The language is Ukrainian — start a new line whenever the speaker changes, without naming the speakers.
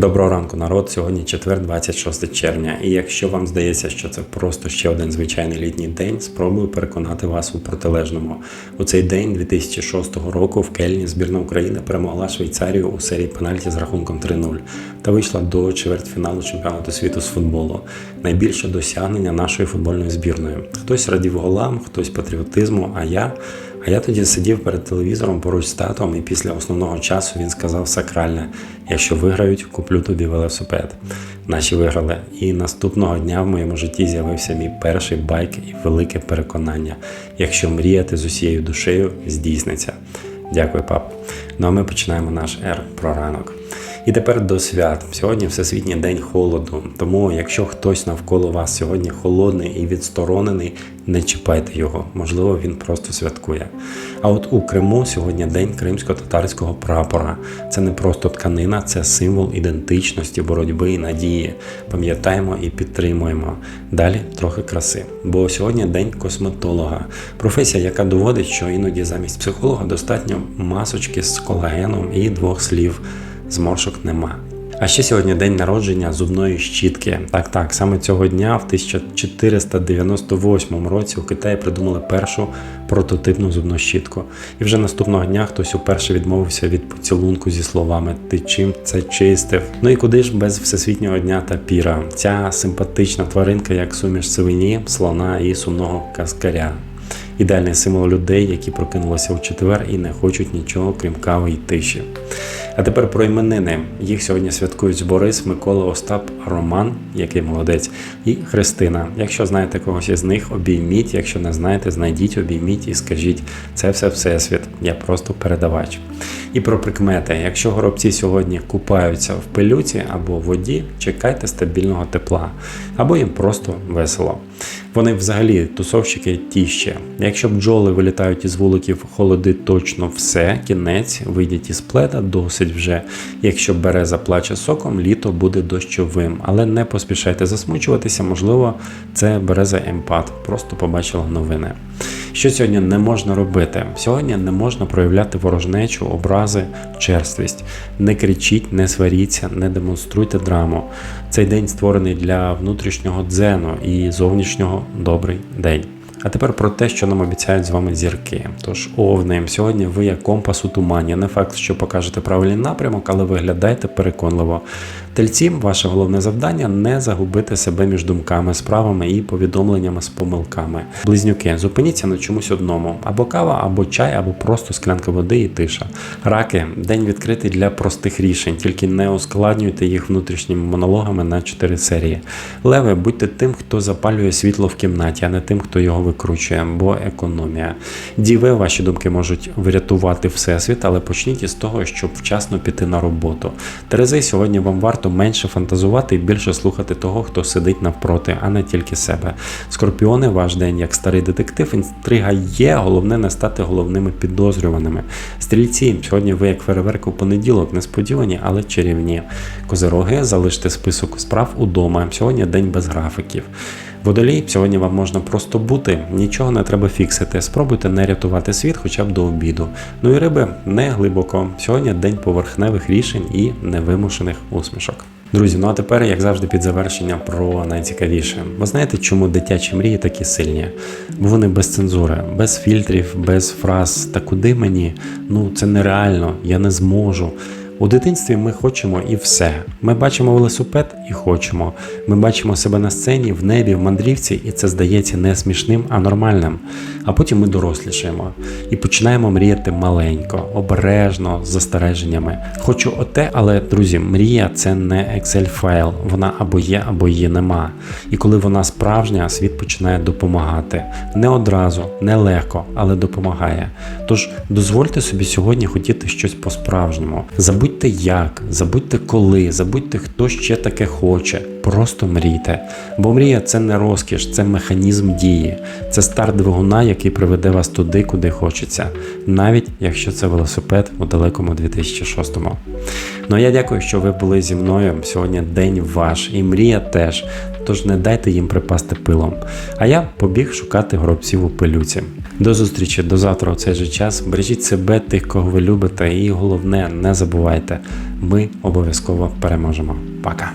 Доброго ранку, народ. Сьогодні четвер, 26 червня. І якщо вам здається, що це просто ще один звичайний літній день, спробую переконати вас у протилежному. У цей день 2006 року в Кельні збірна України перемогла Швейцарію у серії пенальті з рахунком 3-0 та вийшла до чвертьфіналу чемпіонату світу з футболу. Найбільше досягнення нашої футбольної збірної. Хтось радів голам, хтось патріотизму. А я. А я тоді сидів перед телевізором поруч з татом, і після основного часу він сказав сакральне: якщо виграють, куплю тобі велосипед. Наші виграли. І наступного дня в моєму житті з'явився мій перший байк і велике переконання. Якщо мріяти з усією душею, здійсниться. Дякую, пап. Ну а ми починаємо наш ер про ранок. І тепер до свят. Сьогодні Всесвітній день холоду. Тому, якщо хтось навколо вас сьогодні холодний і відсторонений, не чіпайте його. Можливо, він просто святкує. А от у Криму сьогодні день кримсько-татарського прапора. Це не просто тканина, це символ ідентичності, боротьби і надії. Пам'ятаємо і підтримуємо. Далі трохи краси. Бо сьогодні день косметолога. Професія, яка доводить, що іноді замість психолога достатньо масочки з колагеном і двох слів зморшок нема. А ще сьогодні день народження зубної щітки. Так, так, саме цього дня, в 1498 році, у Китаї придумали першу прототипну зубну щітку. І вже наступного дня хтось уперше відмовився від поцілунку зі словами Ти чим це чистив? Ну і куди ж без всесвітнього дня тапіра? Ця симпатична тваринка, як суміш свині, слона і сумного каскаря. Ідеальний символ людей, які прокинулися у четвер і не хочуть нічого, крім кави й тиші. А тепер про іменини. Їх сьогодні святкують Борис, Микола, Остап, Роман, який молодець, і Христина. Якщо знаєте когось із них, обійміть. Якщо не знаєте, знайдіть, обійміть і скажіть, це все всесвіт. Я просто передавач. І про прикмети. Якщо горобці сьогодні купаються в пилюці або в воді, чекайте стабільного тепла, або їм просто весело. Вони взагалі тусовщики ті ще. Якщо бджоли вилітають із вуликів, холоди точно все, кінець, вийдіть із пледа, досить вже. Якщо береза плаче соком, літо буде дощовим. Але не поспішайте засмучуватися, можливо, це береза емпат, просто побачила новини. Що сьогодні не можна робити? Сьогодні не можна проявляти ворожнечу, образи, черствість. Не кричіть, не сваріться, не демонструйте драму. Цей день створений для внутрішнього дзену і зовнішнього добрий день. А тепер про те, що нам обіцяють з вами зірки. Тож, овни, сьогодні ви як компас у тумані. Не факт, що покажете правильний напрямок, але виглядаєте переконливо. Тельці, ваше головне завдання не загубити себе між думками, справами і повідомленнями з помилками. Близнюки, зупиніться на чомусь одному: або кава, або чай, або просто склянка води і тиша. Раки, день відкритий для простих рішень, тільки не ускладнюйте їх внутрішніми монологами на 4 серії. Леви, будьте тим, хто запалює світло в кімнаті, а не тим, хто його викручує, бо економія. Діви, ваші думки можуть врятувати всесвіт, але почніть із того, щоб вчасно піти на роботу. Терези, сьогодні вам варто менше фантазувати і більше слухати того, хто сидить навпроти, а не тільки себе. Скорпіони, ваш день як старий детектив, інтрига є, головне не стати головними підозрюваними. Стрільці, сьогодні ви як фейерверк у понеділок, несподівані, але чарівні. Козероги, залиште список справ удома. Сьогодні день без графіків. Водолій, сьогодні вам можна просто бути, нічого не треба фіксити. Спробуйте не рятувати світ хоча б до обіду. Ну і риби не глибоко. Сьогодні день поверхневих рішень і невимушених усмішок. Друзі, ну а тепер, як завжди, під завершення про найцікавіше. Ви знаєте, чому дитячі мрії такі сильні? Бо вони без цензури, без фільтрів, без фраз. Та куди мені? Ну це нереально, я не зможу. У дитинстві ми хочемо і все. Ми бачимо велосипед і хочемо. Ми бачимо себе на сцені, в небі, в мандрівці, і це здається не смішним, а нормальним. А потім ми дорослішаємо і починаємо мріяти маленько, обережно, з застереженнями. Хочу оте, але друзі, мрія це не Excel файл. Вона або є, або її нема. І коли вона справжня, світ починає допомагати. Не одразу, не легко, але допомагає. Тож дозвольте собі сьогодні хотіти щось по-справжньому. Забудьте як, забудьте коли, забудьте, хто ще таке хоче. Просто мрійте. Бо мрія це не розкіш, це механізм дії, це старт двигуна, який приведе вас туди, куди хочеться, навіть якщо це велосипед у далекому 2006-му. Ну а я дякую, що ви були зі мною. Сьогодні день ваш, і мрія теж. Тож не дайте їм припасти пилом. А я побіг шукати гробців у пилюці. До зустрічі до завтра у цей же час. Бережіть себе, тих, кого ви любите, і головне, не забувайте, ми обов'язково переможемо. Пока.